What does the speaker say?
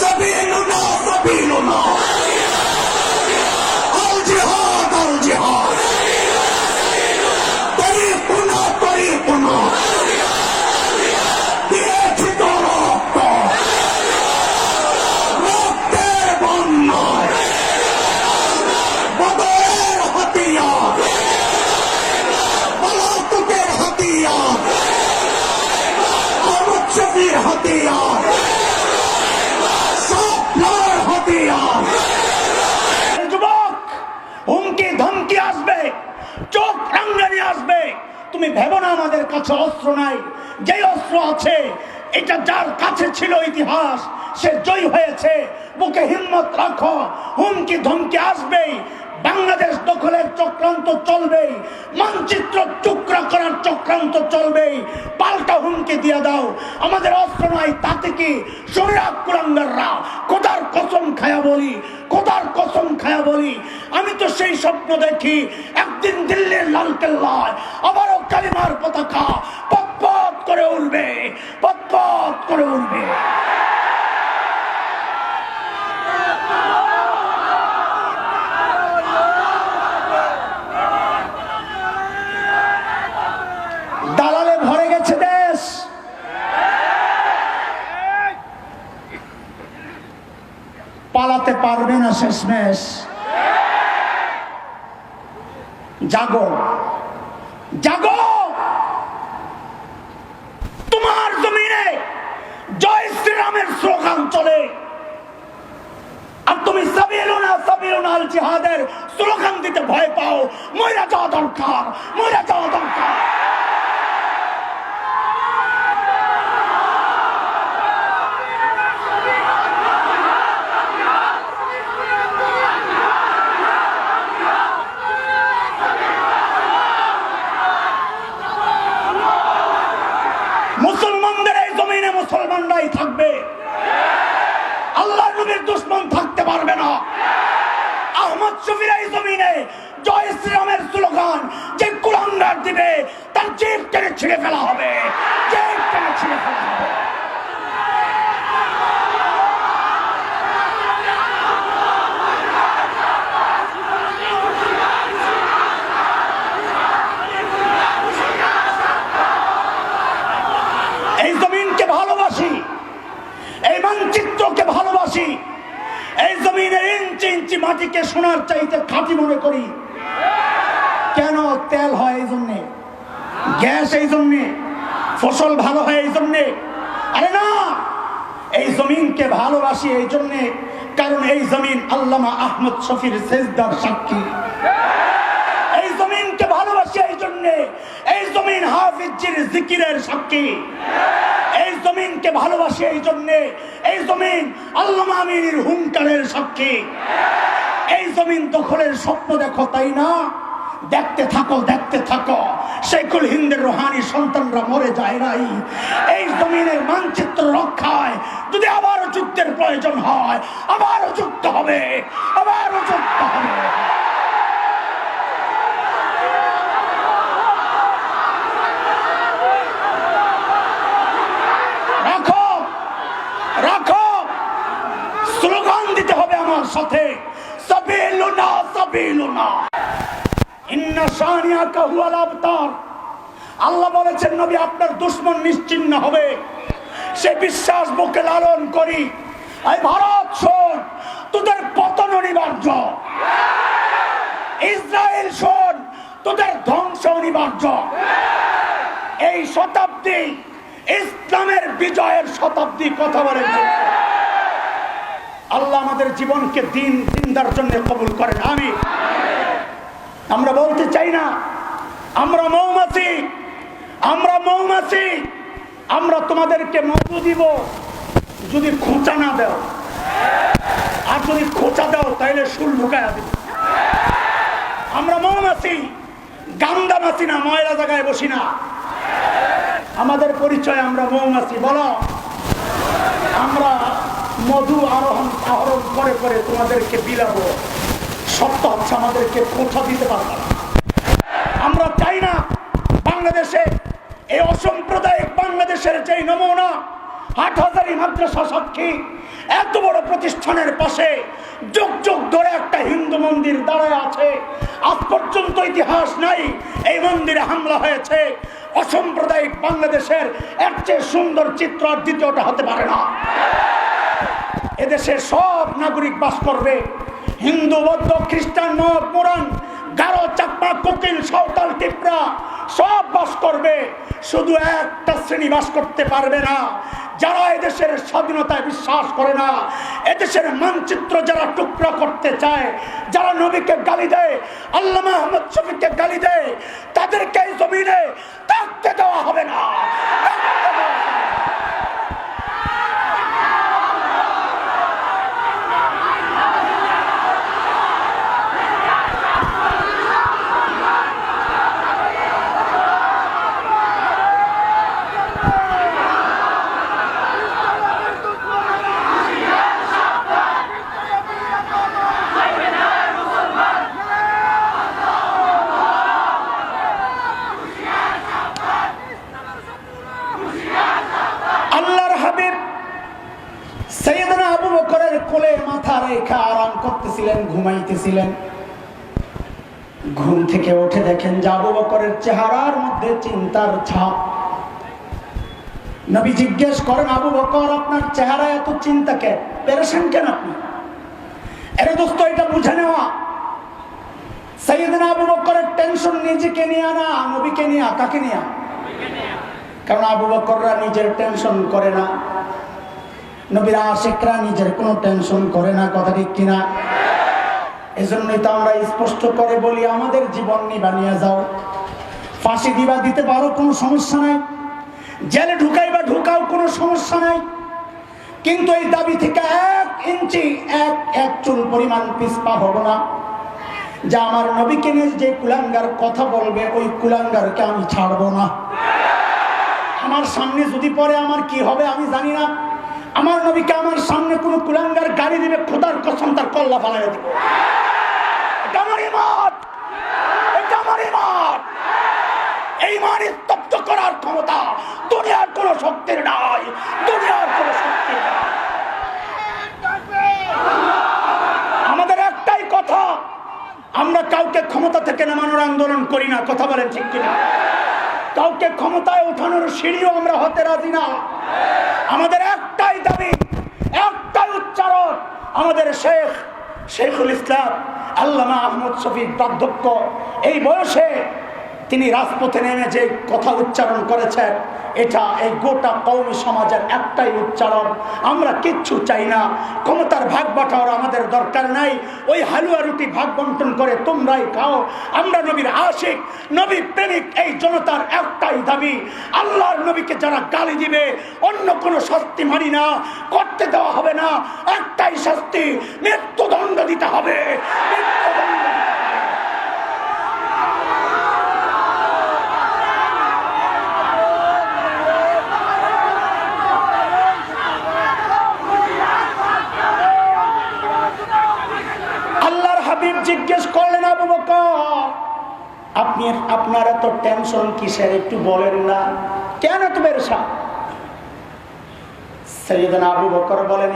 Sabino, no, Sabino, no. তুমি ভেবো না আমাদের কাছে অস্ত্র নাই। যে অস্ত্র আছে, এটা যার কাছে ছিল ইতিহাস, সে জয়ী হয়েছে। বুকে হিম্মত রাখো, হুমকি ধমকি আসবেই। দখলের চক্রান্ত চলবেই, মানচিত্র টুকরা করার চক্রান্ত চলবেই। পাল্টা হুমকি দিয়ে দাও। আমাদের অস্ত্র নাই, তাতে কি? শরীরাত কুলাঙ্গাররা। কোদার কসম খায়া বলি? কোদার কসম খায়া বলি? আমি তো সেই স্বপ্ন দেখি, একদিন দিল্লির লাল লালকেল্লায় আবারও কালিমার পতাকা পথ করে উঠবে পথ করে উঠবে শেষমেশ জাগো। জাগো! তোমার জমিনে জয় শ্রীরামের স্লোগান চলে। আর তুমি জিহাদের স্লোগান দিতে ভয় পাও। মইরা যাওয়া দরকার মইরা যাওয়া দরকার। মুসলমানদের এই জমিনে মুসলমানরাই থাকবে। আল্লাহ নবীর দুশ্মন থাকতে পারবে না। আহমদ শফির এই জমিনে জয় শ্রীরামের স্লোগান, যে কুলাঙ্গার দিবে, তার জেব টেনে ছিঁড়ে ফেলা হবে। জেব টেনে ছিঁড়ে ফেলা হবে এই জমিনকে ভালোবাসি এই মানচিত্রকে ভালোবাসি। এই জমিনের ইঞ্চি ইঞ্চি মাটিকে সোনার চাইতে খাঁটি মনে করি। কেন তেল হয় এই জন্যে? গ্যাস এই জন্যে? ফসল ভালো হয় এই জন্যে? আরে না! এই জমিনকে ভালোবাসি এই জন্যে, কারণ এই জমিন আল্লামা আহমদ শফির সেজদার সাক্ষী এই জমিনকে ভালোবাসি এই জন্যে এই জমিন হাফিজির জিকিরের সাক্ষী। এই জমিনকে ভালোবাসি এই জন্যে এই জমিন আল্লামা হুঙ্কারের সাক্ষী। এই জমিন দখলের স্বপ্ন দেখো, তাই না? দেখতে থাকো দেখতে থাকো। শেখুল হিন্দের রোহানি সন্তানরা মরে যায় নাই। এই জমিনের মানচিত্র রক্ষায় যদি আবারও যুদ্ধের প্রয়োজন হয়, আবারও যুদ্ধ হবে, আবারও যুদ্ধ হবে রাখো রাখো স্লোগান দিতে হবে আমার সাথে। আল্লাহ বলেছেন, নবী, আপনার দুশ্মন নিশ্চিন্ন হবে। সে বিশ্বাস বুকে লালন করি। ভারত, শোন, তোদের পতন অনিবার্য। ইসরায়েল, শোন, তোদের ধ্বংস অনিবার্য। এই শতাব্দী ইসলামের বিজয়ের শতাব্দী কথা বলে আল্লাহ আমাদের জীবনকে দিন দিনদার জন্য কবুল করেন। আমি আমরা বলতে চাই না, আমরা মৌমাছি আমরা মৌমাছি, আমরা তোমাদেরকে মধু দিব যদি খোঁচা না দাও। আর যদি খোঁচা দাও, তাইলে সুর ঢুকায়া দিব। আমরা মৌমাছি গান্দা মাছি না, ময়লা জায়গায় বসি না। আমাদের পরিচয় আমরা মৌমাছি, বলো। আমরা মধু আরোহণ আহরণ করে করে তোমাদেরকে বিলাবো। সত্য হচ্ছে আমাদেরকে কোথা দিতে পারবে আমরা চাই না বাংলাদেশে এই অসাম্প্রদায়িক বাংলাদেশের যে নমুনা আট হাজারি মাদ্রাসা সাক্ষী, এত বড় প্রতিষ্ঠানের পাশে যুগ যুগ ধরে একটা হিন্দু মন্দির দাঁড়ায় আছে। আজ পর্যন্ত ইতিহাস নাই, এই মন্দিরে হামলা হয়েছে। অসাম্প্রদায়িক বাংলাদেশের এর চেয়ে সুন্দর চিত্র আর দ্বিতীয়টা হতে পারে না। এদেশে সব নাগরিক বাস করবে। হিন্দু, বৌদ্ধ, খ্রিস্টান মত মোরান, গারো চাপ্পা কোকিল, সাঁওতাল, টিপরা, সব বাস করবে। শুধু একটা শ্রেণি বাস করতে পারবে না। যারা এদেশের স্বাধীনতায় বিশ্বাস করে না, এদেশের মানচিত্র যারা টুকরা করতে চায়, যারা নবীকে গালি দেয় আল্লাহ আহমদ শফিককে গালি দেয়, তাদেরকে এই জমিনে থাকতে দেওয়া হবে না থাকতে দেওয়া হবে না। আল্লাহর হাবিব সৈয়দনা আবু বকরের কোলে মাথা রেখে আরাম করতেছিলেন ঘুমাইতেছিলেন। ঘুম থেকে উঠে দেখেন আবু বকরের চেহারার মধ্যে চিন্তার ছাপ। নবী জিজ্ঞেস করেন, আবু বকর, আপনার চেহারা এত চিন্তা কে? পেরেছেন কেন আপনি? এরে দোস্ত, এটা বুঝে নেওয়া। সৈয়দনা আবু বকরের টেনশন নিজেকে নিয়ে আনা, নবীকে নিয়ে কাকে নিয়ে কারণ আবু বকররা নিজের টেনশন করে না। নবীর আশেকরা নিজের কোনো টেনশন করে না, কথা ঠিক কিনা? এজন্যই তো আমরা স্পষ্ট করে বলি, আমাদের জীবন নিবা নিয়ে যাও। ফাঁসি দিবা দিতে পারো, কোনো সমস্যা নাই। জেলে ঢুকাই বা ঢুকাও, কোনো সমস্যা নাই। কিন্তু এই দাবি থেকে এক ইঞ্চি, এক এক চুল পরিমাণ পিসপা হব না। যা আমার নবীকে নিয়ে যে কুলাঙ্গার কথা বলবে, ওই কুলাঙ্গারকে আমি ছাড়বো না। আমার সামনে যদি পরে আমার কি হবে আমি জানি না। আমার নবীকে আমার সামনে কোনো কুলাঙ্গার গাড়ি দিবে, খোদার কসম তার কল্লা ফালাই দিব। এটা করার ক্ষমতা কোনো শক্তির নাই কোনো শক্তির আমাদের একটাই কথা, আমরা কাউকে ক্ষমতা থেকে নামানোর আন্দোলন করি না, কথা বলেন ঠিক কিনা? কাউকে ক্ষমতায় ওঠানোর সিঁড়িও আমরা হতে রাজি না। আমাদের একটাই দাবি, একটাই উচ্চারণ, আমাদের শেখ শেখুল ইসলাম আল্লামা আহমদ শফিক বার্ধক্য। এই বয়সে তিনি রাজপথে নেমে যে কথা উচ্চারণ করেছেন এটা এই গোটা কৌমি সমাজের একটাই উচ্চারণ। আমরা কিচ্ছু চাই না। ক্ষমতার ভাগ বাটাওয়ার আমাদের দরকার নাই। ওই হালুয়া রুটি ভাগ বন্টন করে তোমরাই খাও। আমরা নবীর আশিক, নবী প্রেমিক, এই জনতার একটাই দাবি। আল্লাহর নবীকে যারা গালি দিবে, অন্য কোনো শাস্তি মানি না, করতে দেওয়া হবে না। একটাই শাস্তি, মৃত্যুদণ্ড দিতে হবে। মৃত্যুদণ্ড দিতে হবে। আল্লাহর হাবিব জিজ্ঞেস করলেন, আবু বকর, আপনি, আপনার এত টেনশন কিসের? একটু বলেন না। কেন তো বেরসা সৈয়দনা আবু বকর বলেন